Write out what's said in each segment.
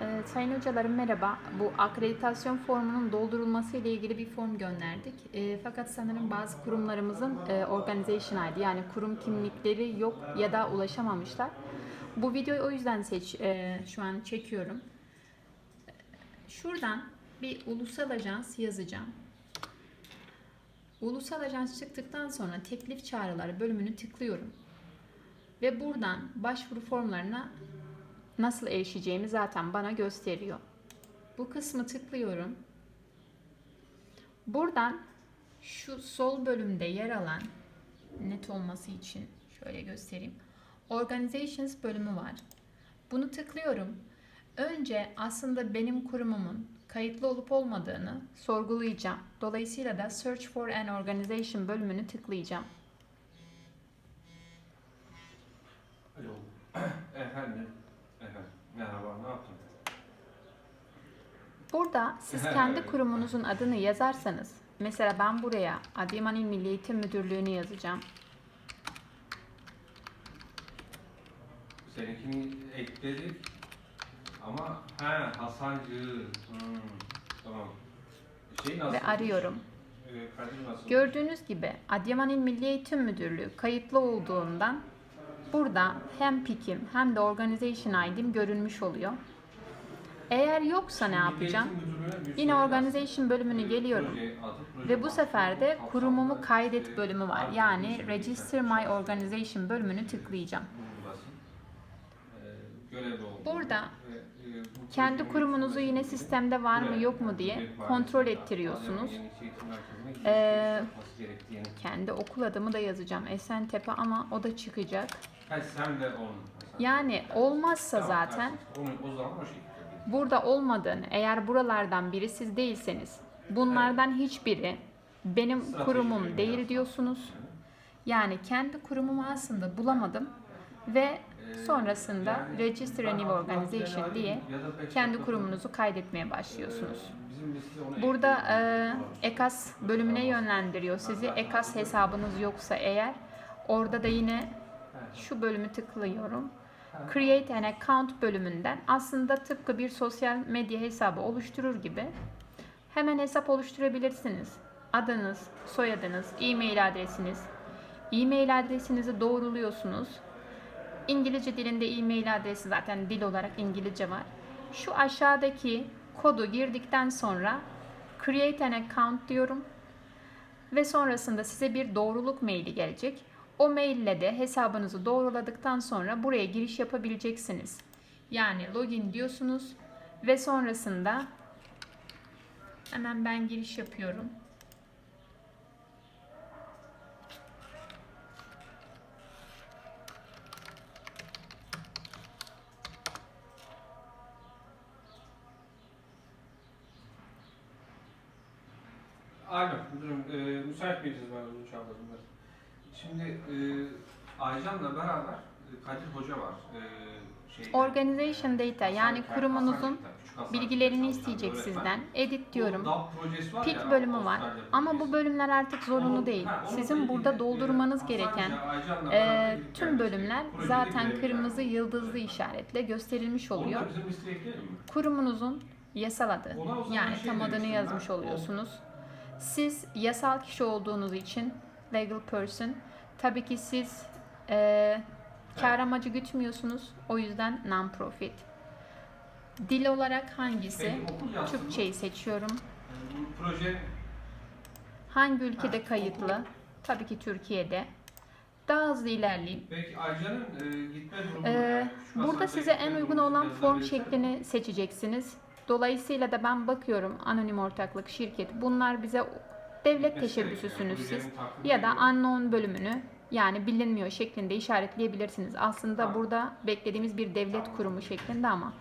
Ee, sayın hocalarım merhaba. Bu akreditasyon formunun doldurulması ile ilgili bir form gönderdik. Ee, fakat sanırım bazı kurumlarımızın e, organization ID yani kurum kimlikleri yok ya da ulaşamamışlar. Bu videoyu o yüzden seç, e, şu an çekiyorum. Şuradan bir ulusal ajans yazacağım. Ulusal ajans çıktıktan sonra teklif çağrıları bölümünü tıklıyorum. Ve buradan başvuru formlarına nasıl erişeceğimi zaten bana gösteriyor. Bu kısmı tıklıyorum. Buradan şu sol bölümde yer alan net olması için şöyle göstereyim. Organizations bölümü var. Bunu tıklıyorum. Önce aslında benim kurumumun kayıtlı olup olmadığını sorgulayacağım. Dolayısıyla da Search for an Organization bölümünü tıklayacağım. Burada siz kendi kurumunuzun adını yazarsanız, mesela ben buraya Adıyaman İl Milli Eğitim Müdürlüğü'nü yazacağım. Seninkini ekledik. Ama he Hasancı. Hmm, tamam. Şey nasıl? Ve arıyorum. Ee? Gördüğünüz gibi Adıyaman İl Milli Eğitim Müdürlüğü kayıtlı olduğundan burada hem PIK'im hem de Organization ID'm görünmüş oluyor. Eğer yoksa ne yapacağım? Yine Organization bölümünü geliyorum. Adı, proje Ve bu sefer de kurumumu kaydet bölümü var. Yani işte, Register My Organization bölümünü tıklayacağım. Ee, olduğun Burada e, Kendi kurumunuzu yine sistemde var mı yok mu diye kontrol ettiriyorsunuz. Ee, gerektiğini Kendi okul adımı da yazacağım. Esentepe ama o da çıkacak. Yani olmazsa zaten Burada olmadığını eğer buralardan biri siz değilseniz bunlardan hiçbiri benim Strateji kurumum değil yaz. diyorsunuz. Yani kendi kurumumu aslında bulamadım ve Ee, sonrasında yani Register a New Organization diye ya kendi kurumunuzu kaydetmeye başlıyorsunuz. Ee, Burada e, EKAS bölümüne yönlendiriyor sizi. EKAS hesabınız yoksa eğer orada da yine şu bölümü tıklıyorum. Create an account bölümünden aslında tıpkı bir sosyal medya hesabı oluşturur gibi hemen hesap oluşturabilirsiniz. Adınız, soyadınız, e-mail adresiniz. E-mail adresinizi doğruluyorsunuz. İngilizce dilinde e-mail adresi zaten dil olarak İngilizce var. Şu aşağıdaki kodu girdikten sonra create an account diyorum. Ve sonrasında size bir doğruluk maili gelecek. O maille de hesabınızı doğruladıktan sonra buraya giriş yapabileceksiniz. Yani login diyorsunuz ve sonrasında hemen ben giriş yapıyorum. Alo, müdürüm. E, müsait miydiniz ben onu çağırdım ben. Şimdi e, Aycan'la beraber e, Kadir Hoca var. E, şeyde, Organization data yani Hasan- kurumunuzun Hasan Kitap, Küçük Hasan bilgilerini isteyecek öğretmen. sizden. Edit diyorum. Bu DAP projesi var Pik ya, bölümü var. Ama bu bölümler artık zorunlu Onu- değil. ha, Sizin ilgili, burada e, doldurmanız Hasan gereken e, tüm bölümler Projede zaten görev kırmızı yıldızlı işaretle gösterilmiş Onu oluyor. da bizim listeye ekleyelim mi? Kurumunuzun yasal adı Ona o zaman yani şey tam adını demiştim yazmış ben, o- oluyorsunuz. Siz yasal kişi olduğunuz için legal person tabii ki siz e, kar amacı gütmüyorsunuz. O yüzden non-profit. Dil olarak hangisi? Türkçeyi seçiyorum. Bu proje Hangi ülkede kayıtlı? Tabii ki Türkiye'de. Daha hızlı ilerleyeyim. Peki Aycan'ın e, gitme durumu Ee, yani burada size en uygun olan form şeklini seçeceksiniz. Dolayısıyla da ben bakıyorum anonim ortaklık şirket. Bunlar bize devlet teşebbüsüsünüz siz. Ya da unknown bölümünü yani bilinmiyor şeklinde işaretleyebilirsiniz. Aslında burada beklediğimiz bir devlet kurumu şeklinde ama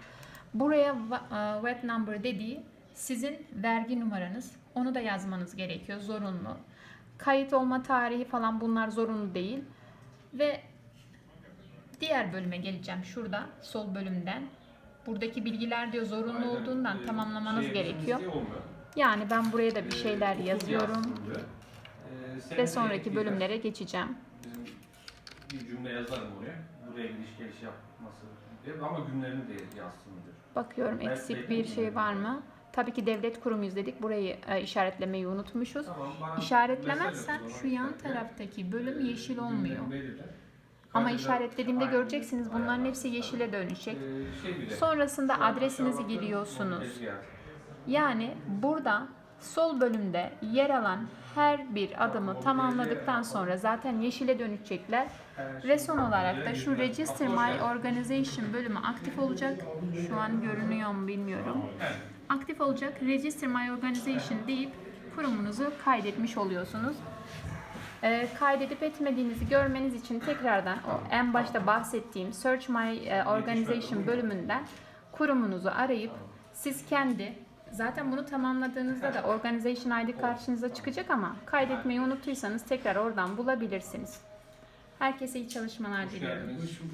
buraya va- e, number dediği sizin vergi numaranız. Onu da yazmanız gerekiyor zorunlu. Kayıt olma tarihi falan bunlar zorunlu değil. Ve diğer bölüme geleceğim şurada sol bölümden. Buradaki bilgiler diyor zorunlu olduğundan e, tamamlamanız şey, gerekiyor. Yani ben buraya da bir şeyler yazıyorum. E, sen ve sonraki bölümlere geçeceğim. Bir cümle yazarım oraya. Buraya gidiş geliş yapması diye ama günlerini de yazsın diyor. Bakıyorum eksik bir şey var mı? Tabii ki devlet kurumuyuz dedik. Burayı e, işaretlemeyi unutmuşuz. Tamam, İşaretlemezsen şu yan taraftaki bölüm yeşil olmuyor. Ama işaretlediğimde göreceksiniz bunların hepsi yeşile dönecek. Ee, şey. Sonrasında adresinizi giriyorsunuz. Yani burada sol bölümde yer alan her bir adımı tamamladıktan sonra zaten yeşile dönecekler. Şey Ve son olarak da şu. Register My. Organization bölümü aktif olacak. Şu an görünüyor mu bilmiyorum. Aktif olacak. Register My Organization deyip kurumunuzu kaydetmiş oluyorsunuz. Ee, kaydedip etmediğinizi görmeniz için tekrardan o en başta bahsettiğim Search My e, Organization bölümünden kurumunuzu arayıp siz kendi zaten bunu tamamladığınızda da Organization ID karşınıza çıkacak ama kaydetmeyi unuttuysanız tekrar oradan bulabilirsiniz. Herkese iyi çalışmalar diliyorum.